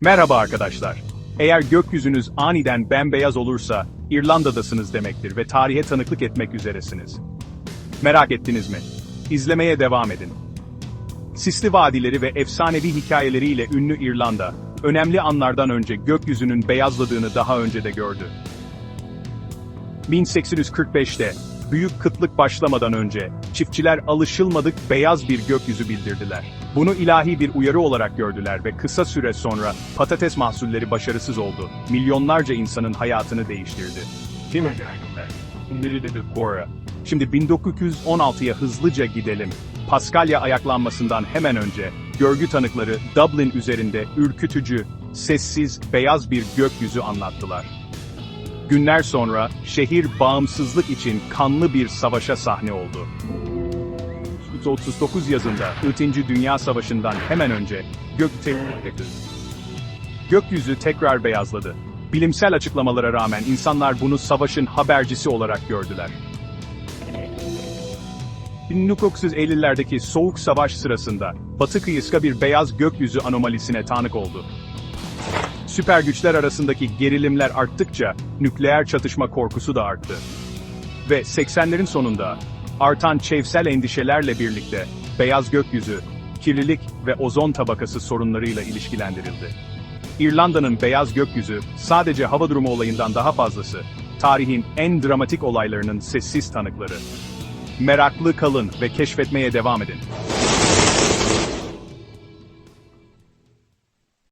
Merhaba arkadaşlar. Eğer gökyüzünüz aniden bembeyaz olursa, İrlanda'dasınız demektir ve tarihe tanıklık etmek üzeresiniz. Merak ettiniz mi? İzlemeye devam edin. Sisli vadileri ve efsanevi hikayeleriyle ünlü İrlanda, önemli anlardan önce gökyüzünün beyazladığını daha önce de gördü. 1845'te, büyük kıtlık başlamadan önce, çiftçiler alışılmadık beyaz bir gökyüzü bildirdiler. Bunu ilahi bir uyarı olarak gördüler ve kısa süre sonra patates mahsulleri başarısız oldu. Milyonlarca insanın hayatını değiştirdi. Değil mi? Şimdi 1916'ya hızlıca gidelim. Paskalya ayaklanmasından hemen önce, görgü tanıkları Dublin üzerinde ürkütücü, sessiz, beyaz bir gökyüzü anlattılar. Günler sonra şehir bağımsızlık için kanlı bir savaşa sahne oldu. 1939 yazında İkinci Dünya Savaşı'ndan hemen önce gök gökyüzü tekrar beyazladı. Bilimsel açıklamalara rağmen insanlar bunu savaşın habercisi olarak gördüler. 1950'lerdeki Soğuk Savaş sırasında Batı kıyıska bir beyaz gökyüzü anomalisine tanık oldu. Süper güçler arasındaki gerilimler arttıkça nükleer çatışma korkusu da arttı. Ve 80'lerin sonunda artan çevsel endişelerle birlikte beyaz gökyüzü, kirlilik ve ozon tabakası sorunlarıyla ilişkilendirildi. İrlanda'nın beyaz gökyüzü sadece hava durumu olayından daha fazlası, tarihin en dramatik olaylarının sessiz tanıkları. Meraklı kalın ve keşfetmeye devam edin.